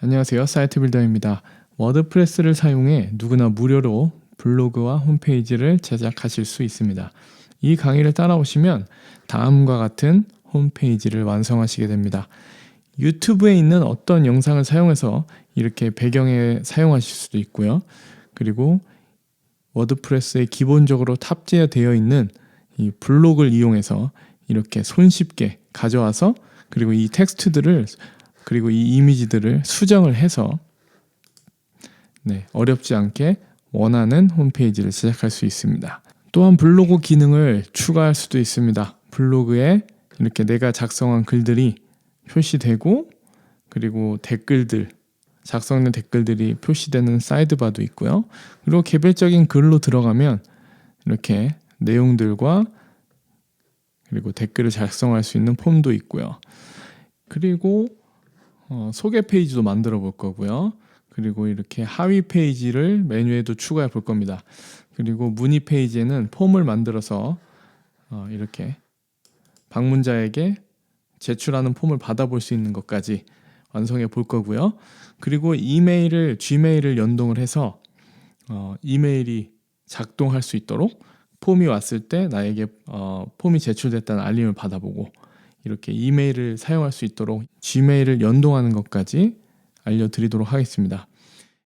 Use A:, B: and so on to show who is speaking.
A: 안녕하세요. 사이트 빌더입니다. 워드프레스를 사용해 누구나 무료로 블로그와 홈페이지를 제작하실 수 있습니다. 이 강의를 따라오시면 다음과 같은 홈페이지를 완성하시게 됩니다. 유튜브에 있는 어떤 영상을 사용해서 이렇게 배경에 사용하실 수도 있고요. 그리고 워드프레스에 기본적으로 탑재되어 있는 이 블록을 이용해서 이렇게 손쉽게 가져와서 그리고 이 텍스트들을 그리고 이 이미지들을 수정을 해서 네, 어렵지 않게 원하는 홈페이지를 제작할 수 있습니다. 또한 블로그 기능을 추가할 수도 있습니다. 블로그에 이렇게 내가 작성한 글들이 표시되고 그리고 댓글들 작성된 댓글들이 표시되는 사이드바도 있고요. 그리고 개별적인 글로 들어가면 이렇게 내용들과 그리고 댓글을 작성할 수 있는 폼도 있고요. 그리고 어, 소개 페이지도 만들어 볼 거고요. 그리고 이렇게 하위 페이지를 메뉴에도 추가해 볼 겁니다. 그리고 문의 페이지에는 폼을 만들어서 어, 이렇게 방문자에게 제출하는 폼을 받아볼 수 있는 것까지 완성해 볼 거고요. 그리고 이메일을 G메일을 연동을 해서 어, 이메일이 작동할 수 있도록 폼이 왔을 때 나에게 어, 폼이 제출됐다는 알림을 받아보고 이렇게 이메일을 사용할 수 있도록 G메일을 연동하는 것까지 알려드리도록 하겠습니다.